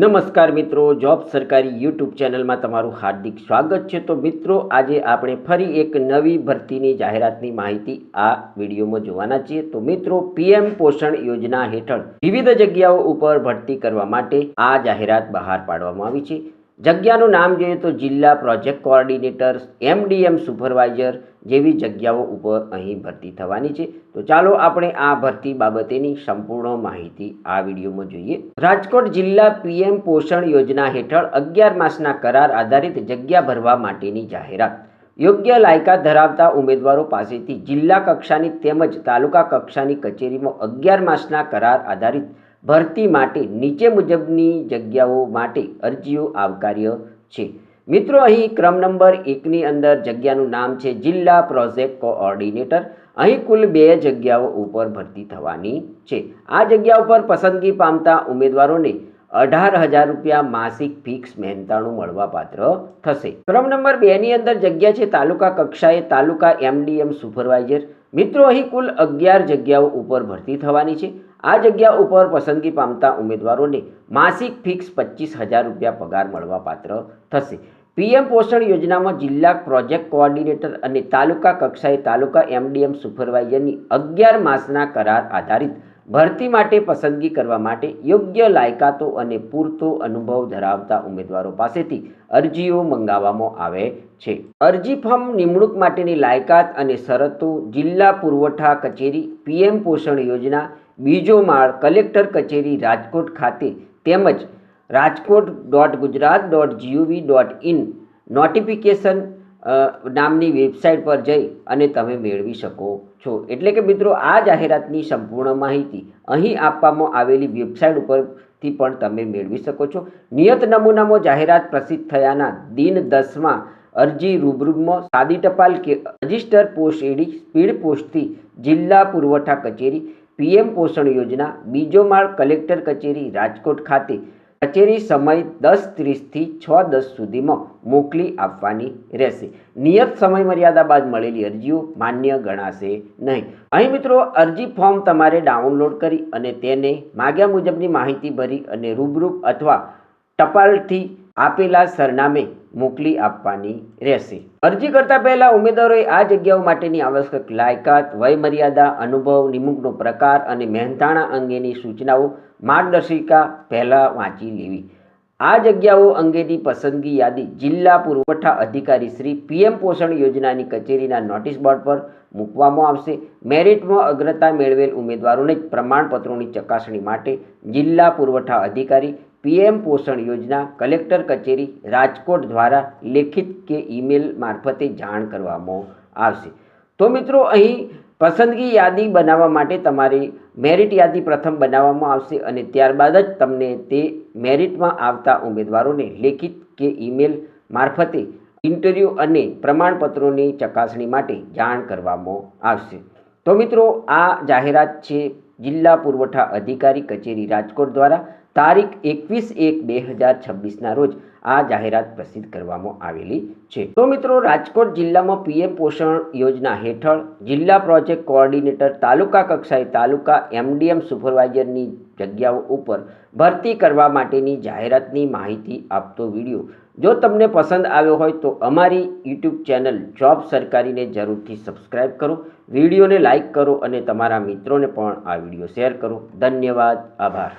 નમસ્કાર મિત્રો, જોબ સરકારી યુટ્યુબ ચેનલમાં તમારું હાર્દિક સ્વાગત છે. તો મિત્રો, આજે આપણે ફરી એક નવી ભરતીની જાહેરાતની માહિતી આ વિડીયોમાં જોવાના છીએ. તો મિત્રો, પીએમ પોષણ યોજના હેઠળ વિવિધ જગ્યાઓ ઉપર ભરતી કરવા માટે આ જાહેરાત બહાર પાડવામાં આવી છે. જગ્યાનું નામ જોઈએ તો જિલ્લા પ્રોજેક્ટ કોઓર્ડિનેટર એમડીએમ સુપરવાઇઝર જેવી જગ્યાઓ ઉપર અહીં ભરતી થવાની છે. તો ચાલો આપણે આ ભરતી બાબતેની સંપૂર્ણ માહિતી આ વિડીયોમાં જોઈએ. રાજકોટ જિલ્લા પીએમ પોષણ યોજના હેઠળ અગિયાર માસના કરાર આધારિત જગ્યા ભરવા માટેની જાહેરાત. યોગ્ય લાયકાત ધરાવતા ઉમેદવારો પાસેથી જિલ્લા કક્ષાની તેમજ તાલુકા કક્ષાની કચેરીમાં અગિયાર માસના કરાર આધારિત ભરતી માટે, નીચે મુજબની જગ્યાઓ માટે અરજીઓ આવકાર્ય છે. મિત્રો, અહીં ક્રમ નંબર એકની અંદર જગ્યાનું નામ છે જિલ્લા પ્રોજેક્ટ કોઓર્ડિનેટર. અહીં કુલ બે જગ્યાઓ ઉપર ભરતી થવાની છે. આ જગ્યા ઉપર પસંદગી પામતા ઉમેદવારોને અઢાર હજાર રૂપિયા માસિક ફિક્સ મહેનતાણું મળવાપાત્ર થશે. ક્રમ નંબર બેની અંદર જગ્યા છે તાલુકા કક્ષાએ, તાલુકા એમડીએમ સુપરવાઇઝર. મિત્રો, અહીં કુલ અગિયાર જગ્યાઓ ઉપર ભરતી થવાની છે. આ જગ્યા ઉપર પસંદગી પામતા ઉમેદવારોને માસિક ફિક્સ પચીસ હજાર રૂપિયા પગાર મળવાપાત્ર થશે. પીએમ પોષણ યોજનામાં જિલ્લા પ્રોજેક્ટ કોઓર્ડિનેટર અને તાલુકા કક્ષાએ તાલુકા એમડીએમ સુપરવાઇઝરની અગિયાર માસના કરાર આધારિત ભરતી માટે પસંદગી કરવા માટે યોગ્ય લાયકાતો અને પૂરતો અનુભવ ધરાવતા ઉમેદવારો પાસેથી અરજીઓ મંગાવવામાં આવે છે. અરજી ફોર્મ નિમણૂક માટેની લાયકાત અને શરતો જિલ્લા પુરવઠા કચેરી પીએમ પોષણ યોજના બીજો માળ કલેક્ટર કચેરી રાજકોટ ખાતે તેમજ Rajkot dot Gujarat dot G O V dot in notification નામની વેબસાઇટ પર જઈ અને તમે મેળવી શકો છો. એટલે કે મિત્રો, આ જાહેરાતની સંપૂર્ણ માહિતી અહીં આપવામાં આવેલી વેબસાઇટ ઉપરથી પણ તમે મેળવી શકો છો. નિયત નમૂનામાં જાહેરાત પ્રસિદ્ધ થયાના દિન દસમાં અરજી રૂબરૂમાં સાદી ટપાલ કે register post A D speed પોસ્ટથી જિલ્લા પુરવઠા કચેરી પીએમ પોષણ યોજના બીજો માળ કલેક્ટર કચેરી રાજકોટ ખાતે કચેરી સમય દસ ત્રીસથી છ દસ સુધીમાં મોકલી આપવાની રહેશે. નિયત સમય મર્યાદા બાદ મળેલી અરજીઓ માન્ય ગણાશે નહીં. અહીં મિત્રો અરજી ફોર્મ તમારે ડાઉનલોડ કરી અને તેને માગ્યા મુજબની માહિતી ભરી અને રૂબરૂપ અથવા ટપાલથી આપેલા સરનામે મોકલી આપવાની રહેશે. અરજી કરતા પહેલા ઉમેદવારોએ આ જગ્યાઓ માટેની આવશ્યક લાયકાત, વયમર્યાદા, અનુભવ, નિમણૂકનો પ્રકાર અને મહેનતાણા અંગેની સૂચનાઓ, માર્ગદર્શિકા પહેલાં વાંચી લેવી. આ જગ્યાઓ અંગેની પસંદગી યાદી જિલ્લા પુરવઠા અધિકારી શ્રી પીએમ પોષણ યોજનાની કચેરીના નોટિસ બોર્ડ પર મૂકવામાં આવશે. મેરિટમાં અગ્રતા મેળવેલ ઉમેદવારોને જ પ્રમાણપત્રોની ચકાસણી માટે જિલ્લા પુરવઠા અધિકારી પીએમ પોષણ યોજના કલેક્ટર કચેરી રાજકોટ દ્વારા લેખિત કે ઈમેલ મારફતે જાણ કરવામાં આવશે. તો મિત્રો, અહીં પસંદગી યાદી બનાવવા માટે તમારી મેરિટ યાદી પ્રથમ બનાવવામાં આવશે અને ત્યારબાદ જ તમને તે મેરિટમાં આવતા ઉમેદવારોને લેખિત કે ઈમેલ મારફતે ઇન્ટરવ્યૂ અને પ્રમાણપત્રોની ચકાસણી માટે જાણ કરવામાં આવશે. તો મિત્રો, આ જાહેરાત છે જિલ્લા પુરવઠા અધિકારી કચેરી રાજકોટ દ્વારા તારીખ એકવીસ એક બે હજાર છવ્વીસના રોજ આ જાહેરાત પ્રસિદ્ધ કરવામાં આવેલી છે. તો મિત્રો, રાજકોટ જિલ્લામાં પીએમ પોષણ યોજના હેઠળ જિલ્લા પ્રોજેક્ટ કોઓર્ડિનેટર, તાલુકા કક્ષાએ તાલુકા એમડીએમ સુપરવાઇઝરની જગ્યાઓ ઉપર ભરતી કરવા માટેની જાહેરાતની માહિતી આપતો વીડિયો. જો તમને પસંદ આવ્યો હોય તો અમારી યુટ્યુબ ચેનલ જોબ સરકારીને જરૂરથી સબસ્ક્રાઇબ કરો, વિડીયોને લાઇક કરો અને તમારા મિત્રોને પણ આ વીડિયો શેર કરો. ધન્યવાદ, આભાર.